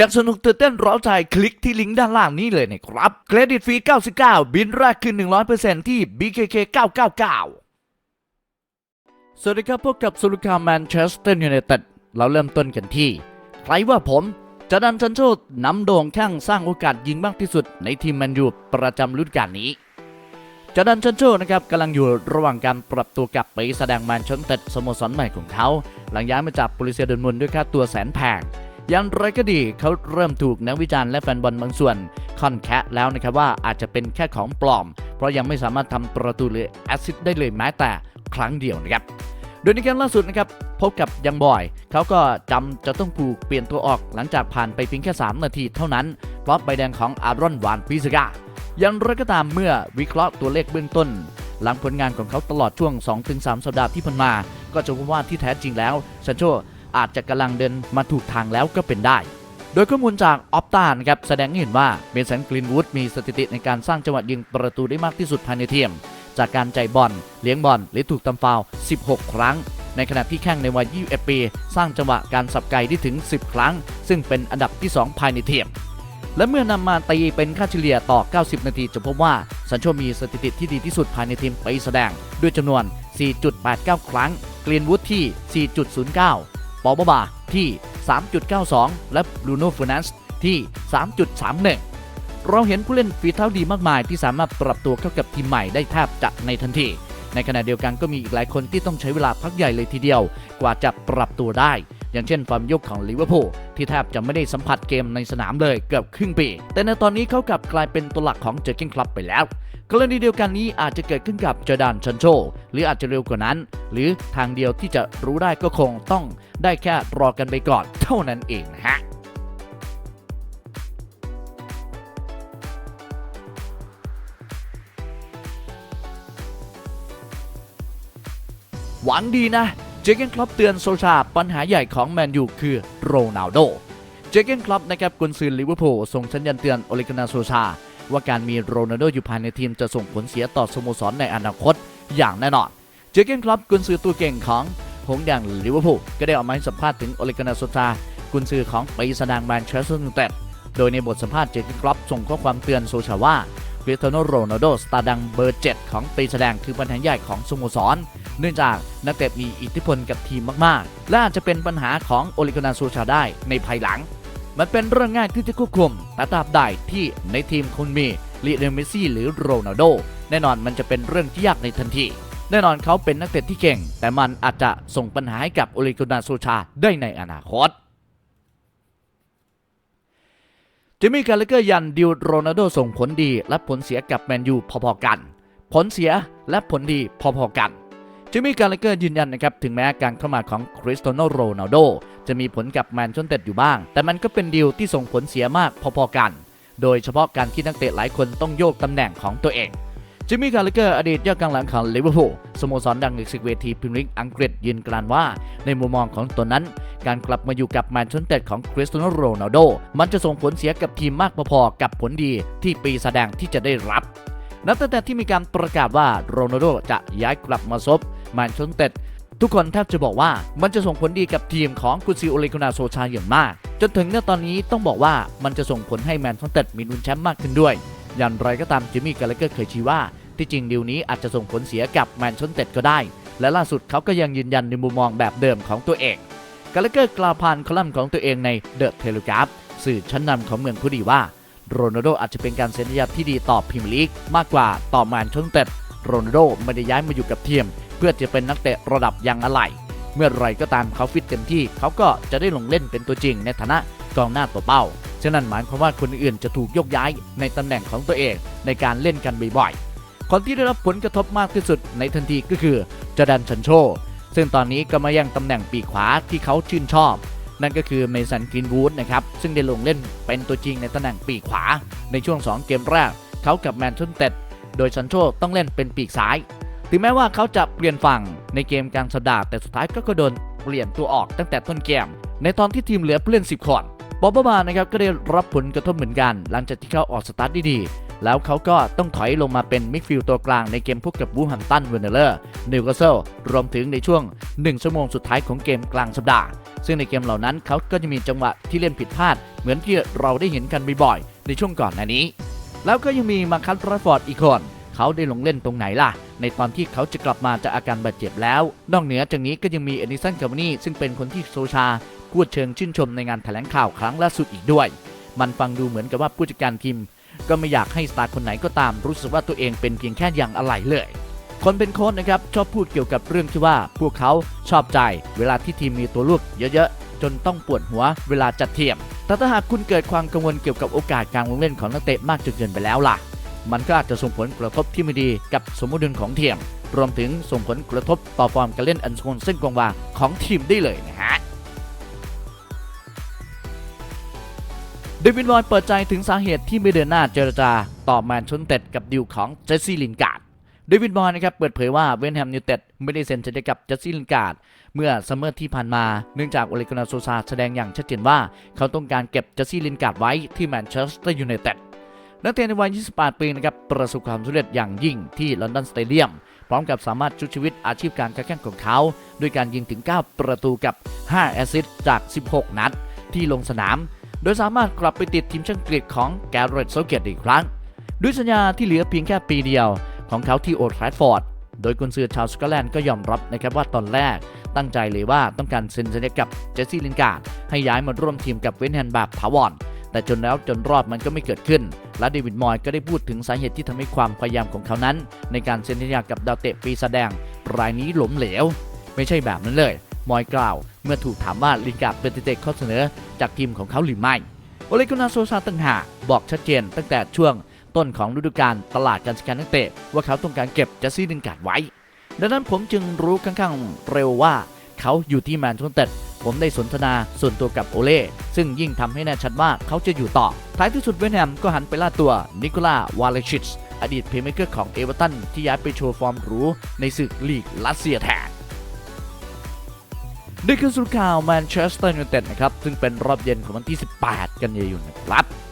อยากสนุกตื่นเต้นร้าใจคลิกที่ลิงก์ด้านล่างนี้เลยนะครับเครดิตฟรี 99 บินแรกคือ100%ที่ BKK 999 สวัสดีครับพบกับสุลคาแมนเชสเตอร์ยูไนเต็ดเราเริ่มต้นกันที่ ใครว่าผมจะดันซันโชนำโด่งแข้งสร้างโอกาสยิงมากที่สุดในทีมแมนยูประจำฤดูกาลนี้จอร์แดันชันโชนะครับกำลังอยู่ระหว่างการปรับตัวกลับไปแสดงแมนเชสเตอร์สโมสรใหม่ของเขา หลังย้ายมาจากโปลิเซียเดนมุนด้วยค่าตัวแสนแพง อย่างไรก็ดีเขาเริ่มถูกนักวิจารณ์และแฟนบอลบางส่วนค่อนแคะแล้วนะครับว่าอาจจะเป็นแค่ของปลอม เพราะยังไม่สามารถทำประตูหรือแอสซิสต์ได้เลยแม้แต่ครั้งเดียวนะครับโดยในเกมล่าสุดนะครับพบกับยังบอย เขาก็จำจะต้องถูกเปลี่ยนตัวออกหลังจากผ่านไปเพียงแค่ 3 นาทีเท่านั้นเพราะใบแดงของอารอนวานพิซกาย่างไรก็ตามเมื่อวิเคราะห์ตัวเลขเบื้องต้น หลังผลงานของเขาตลอดช่วง 2-3 สัปดาห์ที่ผ่านมา ก็จะพบว่าที่แท้จริงแล้วซันโช อาจจะกำลังเดินมาถูกทางแล้วก็เป็นได้ โดยข้อมูลจากออฟตานะครับแสดงให้เห็นว่าเมสันกรีนวูดมีสถิติในการสร้างจังหวะยิงประตูได้มากที่สุดภายในทีมจากการใจบอลเลี้ยงบอลหรือถูกตำฟาวล์16 ครั้ง ในขณะที่แข้งในวัย 21 ปี สร้างจังหวะการสับไกได้ถึง 10 ครั้ง ซึ่งเป็นอันดับที่ 2 ภายในทีมและเมื่อนำมาตีเป็นค่าเฉลี่ยต่อ 90 นาทีจะพบว่าสันโชมีสถิติที่ดีที่สุดภายในทีมไปแสดง ด้วยจำนวน 4.89 ครั้ง กรีนวูดที่ 4.09 ปอบบาที่ 3.92 และบรูโน่ฟูนันส์ที่ 3.31 เราเห็นผู้เล่นฝีเท้าดีมากมายที่สามารถปรับตัวเข้ากับทีมใหม่ได้แทบจะในทันที ในขณะเดียวกันก็มีอีกหลายคนที่ต้องใช้เวลาพักใหญ่เลยทีเดียว กว่าจะปรับตัวได้ อย่างเช่นฟาร์มยกของลิเวอร์พูลที่แทบจะไม่ได้สัมผัสเกมในสนามเลยเกือบครึ่งปี แต่ในตอนนี้เขากลับกลายเป็นตัวหลักของเจอร์เกนคลับไปแล้วกรณีเดียวกันนี้อาจจะเกิดขึ้นกับจอร์แดนชันโช หรืออาจจะเร็วกว่านั้น หรือทางเดียวที่จะรู้ได้ก็คงต้องได้แค่รอกันไปก่อนเท่านั้นเองนะฮะหวังดีนะ จเกนคลับเตือนโซชาปัญหาใหญ่ของแมนยูคือโรนัลโด เจเกนคลับนะครับกุนซือลิเวอร์พูลส่งสัญญาณเตือนโอเลกนาโซชา ว่าการมีโรนัลโดอยู่ภายในทีมจะส่งผลเสียต่อสโมสรในอนาคตอย่างแน่นอน เจเกนคลับกุนซือตัวเก่งของหงส์แดงลิเวอร์พูลก็ได้ออกมาให้สัมภาษณ์ถึงโอเลกนาโซชา กุนซือของปีศาจแมนเชสเตอร์ยูไนเต็ด โดยในบทสัมภาษณ์เจเกนคลับส่งข้อความเตือนโซชาว่า ริสเตียโนโรนัลโดสตาร์ดังเบอร์ 7 ของปีแสดงคือปัญหาใหญ่ของสโมสร เนื่องจากนักเตะมีอิทธิพลกับทีมมากๆ และอาจจะเป็นปัญหาของโอลิโกนาโซชาได้ในภายหลัง มันเป็นเรื่องง่ายที่จะควบคุมแต่ตราบใดที่ในทีมคุณมีลีเดนเมซี่หรือโรนัลโดแน่นอนมันจะเป็นเรื่องที่ยากในทันทีแน่นอนเขาเป็นนักเตะที่เก่ง แต่มันอาจจะส่งปัญหาให้กับโอลิโกนาโซชาได้ในอนาคต จิมมี่กาลเกอร์ยันดิวโรนัลโดส่งผลดีและผลเสียกับแมนยูพอๆกัน ผลเสียและผลดีพอๆกันจิมมี่กาลเกอร์ยืนยันนะครับถึงแม้การเข้ามาของคริสโตโนโรนัลโดจะมีผลกับแมนเชสเตอร์อยู่บ้าง แต่มันก็เป็นดีลที่ส่งผลเสียมากพอๆกัน โดยเฉพาะการที่นักเตะหลายคนต้องโยกตำแหน่งของตัวเอง จิมมี่กาลเกอร์อดีตยอดกองหลังของลิเวอร์พูลสโมสรดังในศึกเวทีพรีเมียร์ลีกอังกฤษยืนกรานว่า ในมุมมองของตนนั้น การกลับมาอยู่กับแมนเชสเตอร์ของคริสเตียโนโรนัลโดมันจะส่งผลเสียกับทีมมากพอๆกับผลดีที่ปีแสดงที่จะได้รับนับตั้งแต่ที่มีการประกาศว่าโรนัลโดจะย้ายกลับมาซบแมนเชสเตอร์ทุกคนแทบจะบอกว่ามันจะส่งผลดีกับทีมของกุซิโอเลกุนาโซชาอย่างมาก จนถึงณตอนนี้ต้องบอกว่ามันจะส่งผลให้แมนเชสเตอร์มีลุ้นแชมป์มากขึ้นด้วย อย่างไรก็ตามจิมมี่กาลเกอร์เคยชี้ว่า ที่จริงดีลนี้อาจจะส่งผลเสียกับแมนเชสเตอร์ก็ได้ และล่าสุดเขาก็ยังยืนยันในมุมมองแบบเดิมของตัวเองกาลเกอร์กล่าวผ่านคอลัมน์ของตัวเองในเดอะเทเลกราฟสื่อชั้นนำของเมืองผู้ดีว่าโรนัลโดอาจจะเป็นการเซ็นสัญญาที่ดีต่อพรีเมียร์ลีกมากกว่าต่อแมนเชสเตอร์โรนัลโดไม่ได้ย้ายมาอยู่กับทีมเพื่อจะเป็นนักเตะระดับยังอะไร เมื่อไรก็ตามเขาฟิตเต็มที่ เขาก็จะได้ลงเล่นเป็นตัวจริงในฐานะกองหน้าตัวเป้า ฉะนั้นหมายความว่าคนอื่นจะถูกยกย้ายในตำแหน่งของตัวเองในการเล่นกันบ่อยๆ คนที่ได้รับผลกระทบมากที่สุดในทันทีก็คือจอร์แดนชันโช ซึ่งตอนนี้ก็มายังตำแหน่งปีกขวาที่เขาชื่นชอบ นั่นก็คือเมสันกรีนวูดนะครับ ซึ่งได้ลงเล่นเป็นตัวจริงในตำแหน่งปีกขวา ในช่วง 2 เกมแรก เขากับแมนเชสเตอร์โดยชันโชต้องเล่นเป็นปีกซ้าย ถึงแม้ว่าเขาจะเปลี่ยนฝั่งในเกมกลางสัปดาห์แต่สุดท้ายก็โดนเปลี่ยนตัวออกตั้งแต่ต้นเกม ในตอนที่ทีมเหลือผู้เล่น 10 คนบอบบบานะครับก็ได้รับผลกระทบเหมือนกัน หลังจากที่เขาออกสตาร์ทดีๆ แล้วเขาก็ต้องถอยลงมาเป็นมิดฟิลด์ตัวกลางในเกมพบกับบูฮัมตันเวเนเลอร์นิวคาสเซิลรวมถึงในช่วง 1 ชั่วโมงสุดท้ายของเกมกลางสัปดาห์ ซึ่งในเกมเหล่านั้นเขาก็จะมีจังหวะที่เล่นผิดพลาด เหมือนที่เราได้เห็นกันบ่อยๆในช่วงก่อนหน้านี้ แล้วก็ยังมีมาคัสรัฟฟอร์ดอีกคนเขาได้ลงเล่นตรงไหนล่ะในตอนที่เขาจะกลับมาจากอาการบาดเจ็บแล้ว นอกเหนือจากนี้ก็ยังมีเอดิสันคาร์วานีซึ่งเป็นคนที่โซชา พูดเชิงชื่นชมในงานแถลงข่าวครั้งล่าสุดอีกด้วย มันฟังดูเหมือนกับว่าผู้จัดการทีมก็ไม่อยากให้สตาร์คนไหนก็ตามรู้สึกว่าตัวเองเป็นเพียงแค่อย่างอะไรเลย คนเป็นโค้ชนะครับชอบพูดเกี่ยวกับเรื่องที่ว่าพวกเขาชอบใจเวลาที่ทีมมีตัวลือกเยอะๆ จนต้องปวดหัวเวลาจัดเทียม แต่ถ้าหากคุณเกิดความกังวลเกี่ยวกับโอกาสการลงเล่นของนักเตะมากจนเกินไปแล้วล่ะ มันก็อาจจะส่งผลกระทบที่ไม่ดีกับสมดุลของทีมรวมถึงส่งผลกระทบต่อฟอร์มการเล่นอันทรงเส้นกองวาของทีมได้เลยนะฮะ เดวิดบอยเปิดใจถึงสาเหตุที่ไม่เดินหน้าเจรจาต่อแมนชนเต็ดกับดิวของเจสซี่ลินการ์ดเดวิดบอยนะครับเปิดเผยว่าเวนแฮมยูเต็ดไม่ได้เซ็นสัญญากับเจสซี่ลินการ์ดเมื่อซัมเมอร์ที่ผ่านมา เนื่องจากโอเลกนาโซซาแสดงอย่างชัดเจนว่า เขาต้องการเก็บเจสซี่ลินการ์ดไว้ที่แมนเชสเตอร์ยูไนเต็ดนักเตะในวัย 28 ปีนะครับประสบความสำเร็จอย่างยิ่งที่ลอนดอนสเตเดียม พร้อมกับสามารถชุดชีวิตอาชีพการค้าแข่งของเขา ด้วยการยิงถึง 9 ประตูกับ 5 แอสซิสต์จาก 16 นัด ที่ลงสนาม โดยสามารถกลับไปติดทีมชาติอังกฤษของแกเรตโซเกตอีกครั้ง ด้วยสัญญาที่เหลือเพียงแค่ปีเดียวของเขาที่โอท์แทราฟฟอร์ด โดยกุนซือชาวสกอตแลนด์ก็ยอมรับนะครับว่าตอนแรกตั้งใจเลยว่าต้องการเซ็นสัญญากับเจสซี่ลินการ์ดให้ย้ายมาร่วมทีมกับเวนแฮนแบบถาวรแต่จนแล้วจนรอดมันก็ไม่เกิดขึ้น และเดวิดมอยก็ได้พูดถึงสาเหตุที่ทำให้ความพยายามของเขานั้น ในการเซ็นสัญญากับดาวเตะปีแสดง รายนี้ล้มเหลว ไม่ใช่แบบนั้นเลย มอยกล่าว เมื่อถูกถามว่าลินการ์ดเป็นเตข้อเสนอจากทีมของเขาหรือไม่โอเลกุนาโซซาตังหากบอกชัดเจนตั้งแต่ช่วงต้นของฤดูกาลตลาดการซื้อขายนักเตะว่าเขาต้องการเก็บเจสซี่ลินการ์ดไว้ ดังนั้นผมจึงรู้ค่อนข้างเร็วว่าเขาอยู่ที่แมนเชสเตอร์ผมได้สนทนาส่วนตัวกับโอเล่ซึ่งยิ่งทำให้แน่ชัดว่าเขาจะอยู่ต่อ ท้ายที่สุดเวนแฮมก็หันไปล่าตัวนิโคลาวาเลชิชอดีตเพลย์เมเกอร์ของเอเวอร์ตันที่ย้ายไปโชว์ฟอร์มหรูในศึกลีกรัสเซียแทน นี่คือสุดข่าวแมนเชสเตอร์ยูไนเต็ดนะครับ ซึ่งเป็นรอบเย็นของวันที่ 18 กันยายนนะครับ